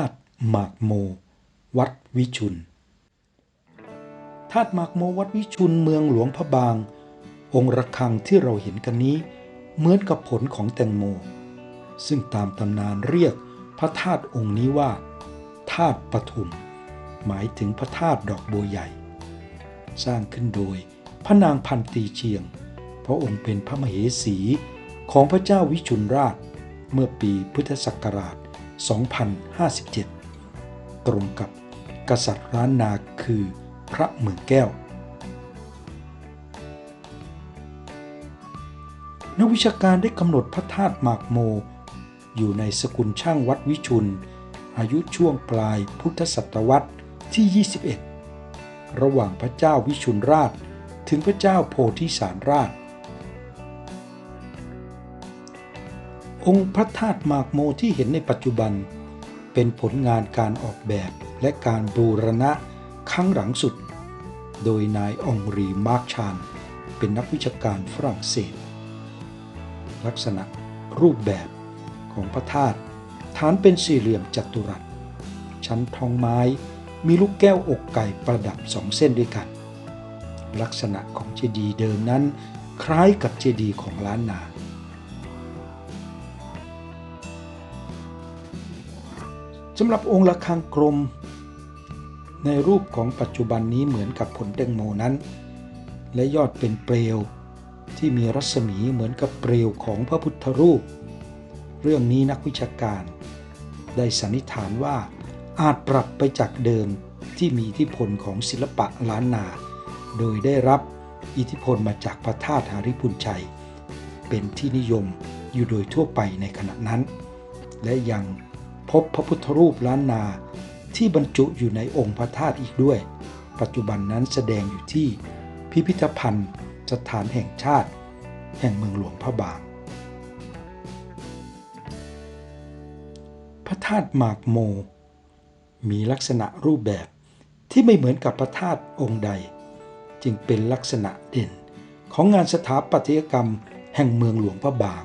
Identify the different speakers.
Speaker 1: าตุหมากโม วัดวิชุนธาตุหมากโมวัดวิชุนเมืองหลวงพระบาง องค์ระฆังที่เราเห็นกันนี้ เหมือนกับผลของแตงโม ซึ่งตามตำนานเรียกพระธาตุองค์นี้ว่าธาตุปทุม หมายถึงพระธาตุดอกบัวใหญ่ สร้างขึ้นโดยพระนางพันตีเชียง พระองค์เป็นพระมเหสีของพระเจ้าวิชุนราชเมื่อปีพุทธศักราช 2057 ตรงกับกษัตริย์ล้านนาคือพระเมืองแก้ว นักวิชาการได้กำหนดพระธาตุหมากโม อยู่ในสกุลช่างวัดวิชุน อายุช่วงปลายพุทธศตวรรษที่ 21 ระหว่างพระเจ้าวิชุนราช ถึงพระเจ้าโพธิสารราช องค์พระธาตุหมากโมที่เห็นในปัจจุบัน เป็นผลงานการออกแบบและการบูรณะครั้งหลังสุด โดยนายองรีมาร์กชาน เป็นนักวิชาการฝรั่งเศส ลักษณะรูปแบบของพระธาตุฐานเป็นสี่เหลี่ยมจัตุรัส ชั้นทองไม้มีลูกแก้วอกไก่ประดับสองเส้นด้วยกัน ลักษณะของเจดีย์เดิมนั้น คล้ายกับเจดีย์ของล้านนา สำหรับองค์ระฆังกลม ในรูปของปัจจุบันนี้เหมือนกับผลแตงโมนั้น และยอดเป็นเปลว ที่มีรัศมีเหมือนกับเปลวของพระพุทธรูป เรื่องนี้นักวิชาการ ได้สันนิษฐานว่าอาจปรับไปจากเดิมที่มีอิทธิพลของศิลปะล้านนา โดยได้รับอิทธิพลมาจากพระธาตุหาริพุนชัย เป็นที่นิยมอยู่โดยทั่วไปในขณะนั้น และยัง พบพระพุทธรูปล้านนาที่บรรจุอยู่ในองค์พระธาตุอีกด้วย ปัจจุบันนั้นแสดงอยู่ที่พิพิธภัณฑ์สถานแห่งชาติ แห่งเมืองหลวงพระบาง พระธาตุหมากโม มีลักษณะรูปแบบที่ไม่เหมือนกับพระธาตุองค์ใด จึงเป็นลักษณะเด่นของงานสถาปัตยกรรมแห่งเมืองหลวงพระบาง